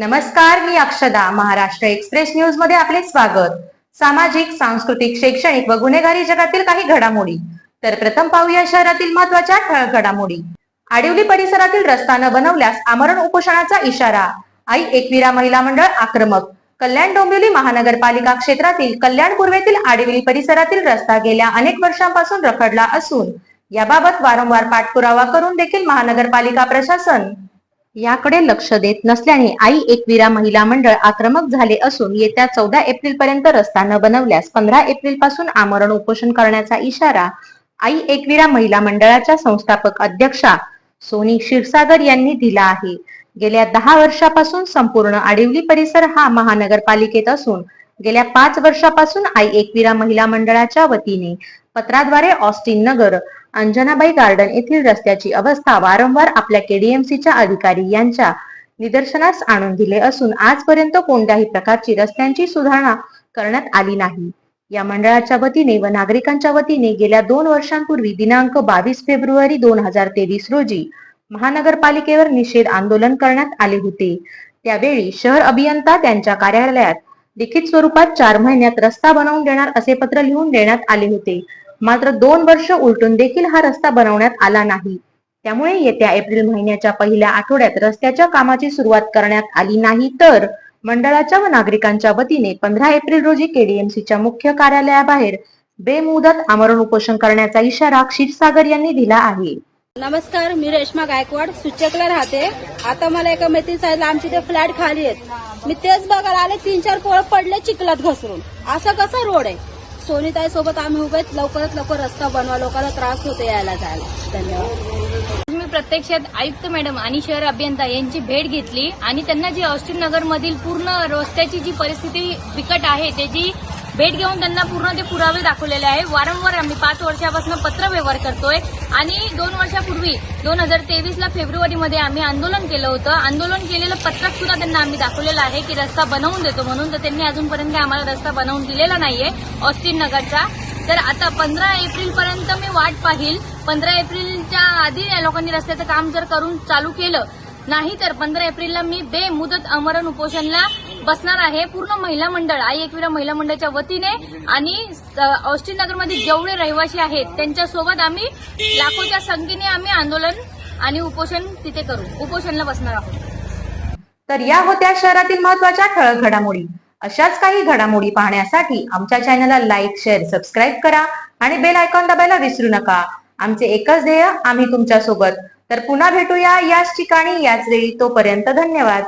नमस्कार मी अक्षदा महाराष्ट्र एक्सप्रेस न्यूजमध्ये आपले स्वागत. सामाजिक सांस्कृतिक शैक्षणिक व गुन्हेगारी जगातील काही घडामोडी. तर प्रथम पाहूया शहरातील महत्त्वाच्या ठळक घडामोडी. आडिवली परिसरातील रस्ता न बनवल्यास आमरण उपोषणाचा इशारा. आई एकविरा महिला मंडळ आक्रमक. कल्याण डोंबिवली महानगरपालिका क्षेत्रातील कल्याण पूर्वेतील आडिवली परिसरातील रस्ता गेल्या अनेक वर्षांपासून रखडला असून याबाबत वारंवार पाठपुरावा करून देखील महानगरपालिका प्रशासन याकडे लक्ष देत नसल्याने आई एकविरा महिला मंडळ आक्रमक झाले असून येत्या चौदा एप्रिल पर्यंत रस्ता न बनवल्यास पंधरा एप्रिलपासून आमरण उपोषण करण्याचा इशारा आई एकविरा महिला मंडळाच्या संस्थापक अध्यक्षा सोनी क्षीरसागर यांनी दिला आहे. गेल्या दहा वर्षापासून संपूर्ण आडिवली परिसर हा महानगरपालिकेत असून गेल्या पाच वर्षापासून आई एकविरा महिला मंडळाच्या वतीने पत्राद्वारे ऑस्टिन नगर अंजनाबाई गार्डन येथील रस्त्याची अवस्था वारंवार आपल्या केडीएमसीच्या अधिकारी यांच्या निदर्शनास आणून दिले असून आजपर्यंत कोणत्याही प्रकारची रस्त्यांची सुधारणा करण्यात आली नाही. या मंडळाच्या वतीने व नागरिकांच्या वतीने गेल्या दोन वर्षांपूर्वी दिनांक बावीस फेब्रुवारी दोन हजार तेवीस रोजी महानगरपालिकेवर निषेध आंदोलन करण्यात आले होते. त्यावेळी शहर अभियंता त्यांच्या कार्यालयात लिखित स्वरूपात चार महिन्यात रस्ता बनवून देणार असे पत्र लिहून देण्यात आले होते. मात्र दोन वर्ष उलटून देखील हा रस्ता बनवण्यात आला नाही. त्यामुळे येत्या एप्रिल महिन्याच्या पहिल्या आठवड्यात रस्त्याच्या कामाची सुरुवात करण्यात आली नाही तर मंडळाच्या व नागरिकांच्या वतीने पंधरा एप्रिल रोजी केडीएमसीच्या मुख्य कार्यालयाबाहेर बेमुदत आमरण उपोषण करण्याचा इशारा क्षीरसागर यांनी दिला आहे. नमस्कार मी रेश्मा गायकवाड सुचकला राहते. आता मला एका मैत्रीण सांगितलं आमची ते फ्लॅट खाली आहेत. मी तेच बघायला आले तीन चार पोळं पडले चिखलात घसरून. असं कसा रोड आहे? सोनीताई सोबत आम्ही उभे लवकरात लवकर रस्ता बनवा लोकांना त्रास होतो यायला जायला. धन्यवाद. मी प्रत्यक्षात आयुक्त मॅडम आणि शहर अभियंता यांची भेट घेतली आणि त्यांना जी ऑस्टिन नगर मधील पूर्ण रस्त्याची जी परिस्थिती बिकट आहे त्याची भेट घेऊन त्यांना पूर्ण ते पुरावे दाखवलेले आहे. वारंवार आम्ही पाच वर्षापासून पत्र व्यवहार करतोय आणि दोन वर्षापूर्वी दोन हजार तेवीसला फेब्रुवारीमध्ये आम्ही आंदोलन केलं होतं. आंदोलन केलेलं पत्रक सुद्धा त्यांना आम्ही दाखवलेलं आहे की रस्ता बनवून देतो म्हणून तर त्यांनी अजूनपर्यंत आम्हाला रस्ता बनवून दिलेला नाहीये ऑस्टिन नगरचा. तर आता पंधरा एप्रिल पर्यंत मी वाट पाहिल. पंधरा एप्रिलच्या आधी या लोकांनी रस्त्याचं काम जर करून चालू केलं नाही तर पंधरा एप्रिलला मी बेमुदत अमरण उपोषणला बसणार आहे पूर्ण महिला मंडळ आई एकविरा महिला मंडळाच्या वतीने. आणि अ, नगरमध्ये जेवढे रहिवासी आहेत त्यांच्यासोबत आम्ही लाखोच्या संख्येने आम्ही आंदोलन आणि उपोषण तिथे करू. उपोषणला बसणार आहोत. तर या होत्या शहरातील महत्त्वाच्या ठळक घडामोडी. अशाच काही घडामोडी पाहण्यासाठी आमच्या चॅनलला लाईक शेअर सबस्क्राईब करा आणि बेल आयकॉन दाबायला विसरू नका. आमचे एकच ध्येय आम्ही तुमच्यासोबत. तर पुन्हा भेटूया याच ठिकाणी याच वेळी. तोपर्यंत धन्यवाद.